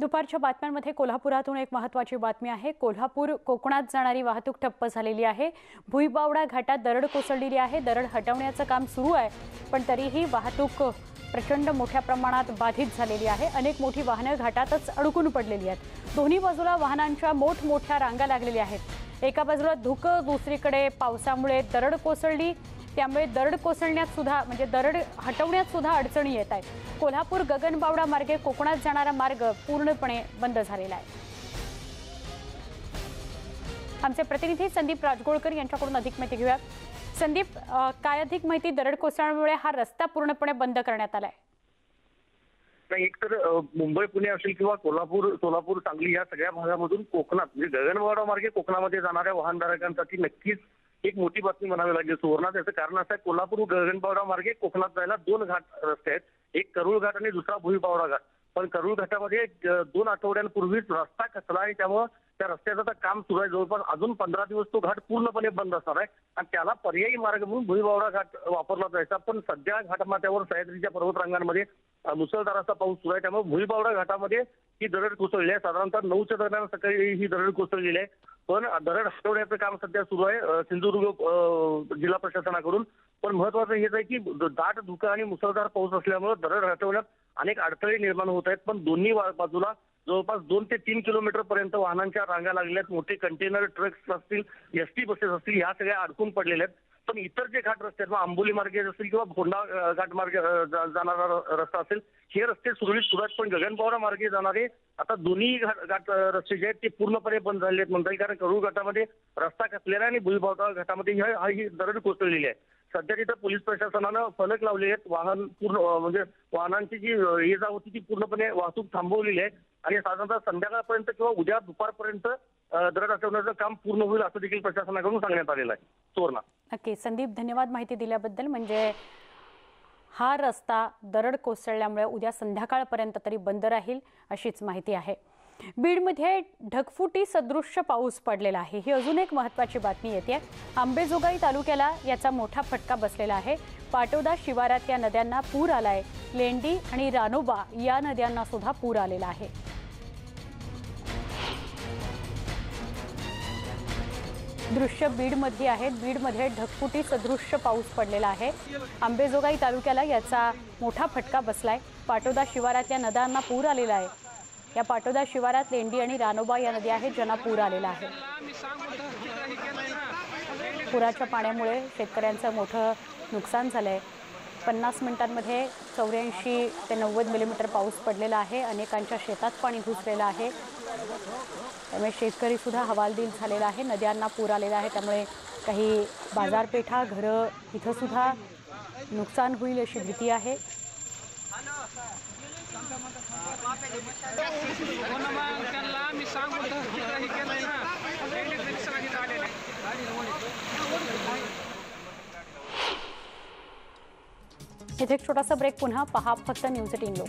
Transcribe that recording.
दुपारच्या बातम्यांमध्ये कोल्हापुरातून एक महत्त्वाची बातमी आहे. कोल्हापूर कोकणात जाणारी वाहतूक ठप्प झालेली आहे. भुईबावडा घाटात दरड कोसळलेली आहे. दरड हटवण्याचं काम सुरू आहे पण तरीही वाहतूक प्रचंड मोठ्या प्रमाणात बाधित झालेली आहे. अनेक मोठी वाहनं घाटातच अडकून पडलेली आहेत. दोन्ही बाजूला वाहनांच्या मोठमोठ्या रांगा लागलेल्या आहेत. एका बाजूला धुकं दुसरीकडे पावसामुळे दरड कोसळली. त्यामुळे दरड कोसळण्यात सुद्धा म्हणजे दरड हटवण्यात सुद्धा अडचणी येत आहेत. कोल्हापूर गगनबावडा मार्गे कोकणात जाणारा मार्ग पूर्णपणे बंद झालेला आहे. आमचे प्रतिनिधी संदीप राजगोळकर यांच्याकडून अधिक माहिती घेऊयात संदीप काय अधिक माहिती दरड कोसळल्यामुळे हा रस्ता पूर्णपणे बंद करण्यात आलाय? एक तर मुंबई पुणे असेल किंवा कोल्हापूर सोलापूर सांगली या सगळ्या भागामधून कोकणात म्हणजे गगनबावडा मार्गे कोकणामध्ये जाणाऱ्या वाहनधारकांसाठी नक्कीच एक मोठी बातमी म्हणावी लागेल. सुवर्णा त्याचं कारण असं आहे कोल्हापूर गगनबावडा मार्गे कोकणात जायला दोन घाट रस्ते आहेत. एक करुळ घाट आणि दुसरा भुईबावडा घाट. पण करुळ घाटामध्ये दोन आठवड्यांपूर्वीच रस्ता खचला आहे. त्यामुळं त्या रस्त्याचं आता काम सुरू आहे जवळपास. अजून पंधरा दिवस तो घाट पूर्णपणे बंद असणार आहे. आणि त्याला पर्यायी मार्ग म्हणून भुईबावडा घाट वापरला जायचा. पण सध्या घाटमाथ्यावर सह्याद्रीच्या पर्वतरांगांमध्ये अ, मुसळधार असा पाऊस सुरू आहे. त्यामुळे भुईबावडा घाटामध्ये ही दरड कोसळली आहे. साधारणतः नऊच्या दरम्यान सकाळी ही दरड कोसळलेली आहे. पण दरड हटवण्याचं काम सध्या सुरू आहे सिंधुदुर्ग जिल्हा प्रशासनाकडून. पण महत्वाचं हेच आहे की दाट धुकं आणि मुसळधार पाऊस असल्यामुळे दरड हटवण्यात अनेक अडथळे निर्माण होत आहेत. पण दोन्ही बाजूला जवळपास दोन ते तीन किलोमीटर पर्यंत वाहनांच्या रांगा लागल्या आहेत मोठे कंटेनर ट्रक्स असतील एस टी बसेस असतील ह्या सगळ्या अडकून पडलेल्या आहेत. पण इतर जे घाट रस्ते आहेत मग आंबोली मार्गे असतील किंवा भोंडा घाट मार्गे जा- जाणारा र- रस्ता असेल हे रस्ते सुरळीत सुरत पण गगनबावरा मार्गे जाणारे आता दोन्ही घाट घाट रस्ते जे आहेत ते पूर्णपणे बंद झालेले आहेत म्हणता येईल कारण करूळ घाटामध्ये रस्ता खचलेला आहे आणि भुईबावडा घाटामध्ये ह्या- ही दरड कोसळलेली आहे. सध्या तिथं पोलीस प्रशासनानं फलक लावलेले आहेत. वाहन पूर्ण म्हणजे वाहनांची जी ये जा होती ती पूर्णपणे वाहतूक थांबवलेली आहे. आणि साधारणतः संध्याकाळपर्यंत किंवा उद्या दुपारपर्यंत दरड हटवण्याचं काम पूर्ण होईल असं देखील प्रशासनाकडून सांगण्यात आलेलं आहे. सुवर्णा. नक्की. संदीप धन्यवाद माहिती दिल्याबद्दल. म्हणजे हा रस्ता दरड कोसळल्यामुळे उद्या संध्याकाळपर्यंत तरी बंद राहील अशीच माहिती आहे. बीडमध्ये ढगफुटी सदृश्य पाऊस पडलेला आहे. ही अजून एक महत्त्वाची बातमी येते. आंबेजोगाई तालुक्याला याचा मोठा फटका बसलेला आहे. पाटोदा शिवारात या नद्यांना पूर आलाय. लेंडी आणि रानोबा या नद्यांना सुद्धा पूर आलेला आहे. दृश्य बीडमध्ये आहेत बीडमध्ये ढगफुटी सदृश्य पाऊस पडलेला आहे. आंबेजोगाई तालुक्याला याचा मोठा फटका बसला आहे पाटोदा शिवारातल्या नद्यांना पूर आलेला आहे. या पाटोदा शिवारात लेंडी आणि रानोबा या नद्या आहेत ज्यांना पूर आलेला आहे. पुराच्या पाण्यामुळे शेतकऱ्यांचं मोठं नुकसान झालं आहे पन्नास मिनिटांमध्ये चौऱ्याऐंशी ते नव्वद मिलीमीटर पाऊस पडलेला आहे. अनेकांच्या शेतात पाणी घुसलेलं आहे. त्यामुळे शेतकरीसुद्धा हवालदिल झालेला आहे. नद्यांना पूर आलेला आहे. त्यामुळे काही बाजारपेठा घरं इथंसुद्धा नुकसान होईल अशी भीती आहे. मी ना. इथे एक छोटासा ब्रेक पुन्हा पहा फक्त न्यूज एटीन लोक.